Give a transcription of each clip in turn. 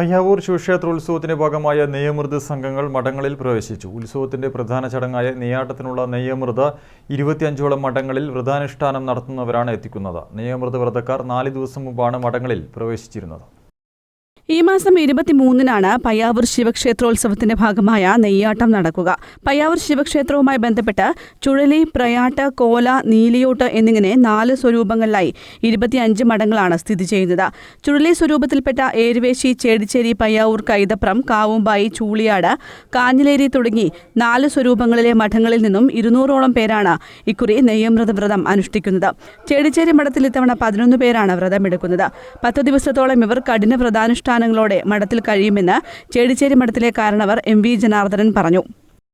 പയ്യാവൂർ ശിവക്ഷേത്രോത്സവത്തിന്റെ ഭാഗമായ നെയ്യമൃത് സംഘങ്ങൾ മഠങ്ങളിൽ പ്രവേശിച്ചു. ഉത്സവത്തിന്റെ പ്രധാന ചടങ്ങായ നെയ്യാട്ടത്തിനുള്ള നെയ്യമൃത് ഇരുപത്തിയഞ്ചോളം മഠങ്ങളിൽ വ്രതാനുഷ്ഠാനം നടത്തുന്നവരാണ് എത്തിക്കുന്നത്. നെയ്യമൃത് വ്രതക്കാർ നാല് ദിവസം മുമ്പാണ് മഠങ്ങളിൽ പ്രവേശിച്ചിരുന്നത്. ഈ മാസം ഇരുപത്തിമൂന്നിനാണ് പയ്യാവൂർ ശിവക്ഷേത്രോത്സവത്തിന്റെ ഭാഗമായ നെയ്യാട്ടം നടക്കുക. പയ്യാവൂർ ശിവക്ഷേത്രവുമായി ബന്ധപ്പെട്ട് ചുഴലി പ്രയാട്ട് കോല നീലിയോട്ട് എന്നിങ്ങനെ നാല് സ്വരൂപങ്ങളിലായി ഇരുപത്തിയഞ്ച് മഠങ്ങളാണ് സ്ഥിതി ചെയ്യുന്നത്. ചുഴലി സ്വരൂപത്തിൽപ്പെട്ട ഏരുവേശി ചേടിച്ചേരി പയ്യാവൂർ കൈതപ്രം കാവുമ്പായി ചൂളിയാട് കാഞ്ഞിലേരി തുടങ്ങി നാല് സ്വരൂപങ്ങളിലെ മഠങ്ങളിൽ നിന്നും ഇരുന്നൂറോളം പേരാണ് ഇക്കുറി നെയ്യമൃത വ്രതം അനുഷ്ഠിക്കുന്നത്. ചേടിച്ചേരി മഠത്തിൽ ഇത്തവണ പതിനൊന്ന് പേരാണ് വ്രതമെടുക്കുന്നത്. പത്ത് ദിവസത്തോളം ഇവർ കഠിന വ്രതാനുഷ്ഠാനങ്ങളോടെ മഠത്തിൽ കഴിയുമെന്ന് ചേടിച്ചേരി മഠത്തിലെ കാരണവർ എം വി ജനാർദ്ദനൻ പറഞ്ഞു.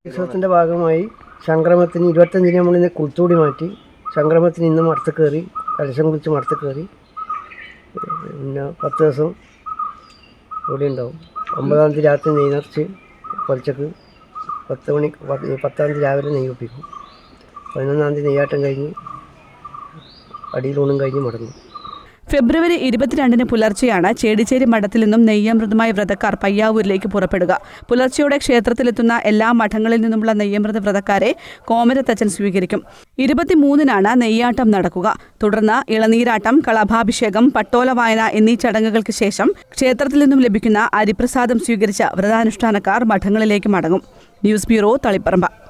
ഉത്സവത്തിന്റെ ഭാഗമായി സംക്രമത്തിന് ഇരുപത്തഞ്ചിന് നമ്മൾ ഇന്ന് കുളത്തൂടി മാറ്റി സംക്രമത്തിന് ഇന്ന് മടത്ത് കയറി കലശം കുളിച്ച് മടത്ത് കയറി. പിന്നെ പത്ത് ദിവസം ഇവിടെ ഉണ്ടാവും. ഒമ്പതാം തീയതി രാത്രി നെയ് നിറച്ച് പൊലച്ചക്ക് പത്ത് മണി പത്താം തീയതി രാവിലെ നെയ്യ് ഒപ്പിക്കും. പതിനൊന്നാം തീയതി നെയ്യാട്ടം കഴിഞ്ഞ് അടിയിലൂണും കഴിഞ്ഞ് മടങ്ങും. ഫെബ്രുവരി ഇരുപത്തിരണ്ടിന് പുലർച്ചെയാണ് ചേടിച്ചേരി മഠത്തിൽ നിന്നും നെയ്യമൃതമായ വ്രതക്കാർ പയ്യാവൂരിലേക്ക് പുറപ്പെടുക. പുലർച്ചെയോടെ ക്ഷേത്രത്തിലെത്തുന്ന എല്ലാ മഠങ്ങളിൽ നിന്നുമുള്ള നെയ്യമൃത വ്രതക്കാരെ കോമരത്തച്ഛൻ സ്വീകരിക്കും. ഇരുപത്തിമൂന്നിനാണ് നെയ്യാട്ടം നടക്കുക. തുടർന്ന് ഇളനീരാട്ടം കളഭാഭിഷേകം പട്ടോല വായന എന്നീ ചടങ്ങുകൾക്ക് ശേഷം ക്ഷേത്രത്തിൽ നിന്നും ലഭിക്കുന്ന അരിപ്രസാദം സ്വീകരിച്ച വ്രതാനുഷ്ഠാനക്കാർ മഠങ്ങളിലേക്ക് മടങ്ങും. News bureau Taliparamba.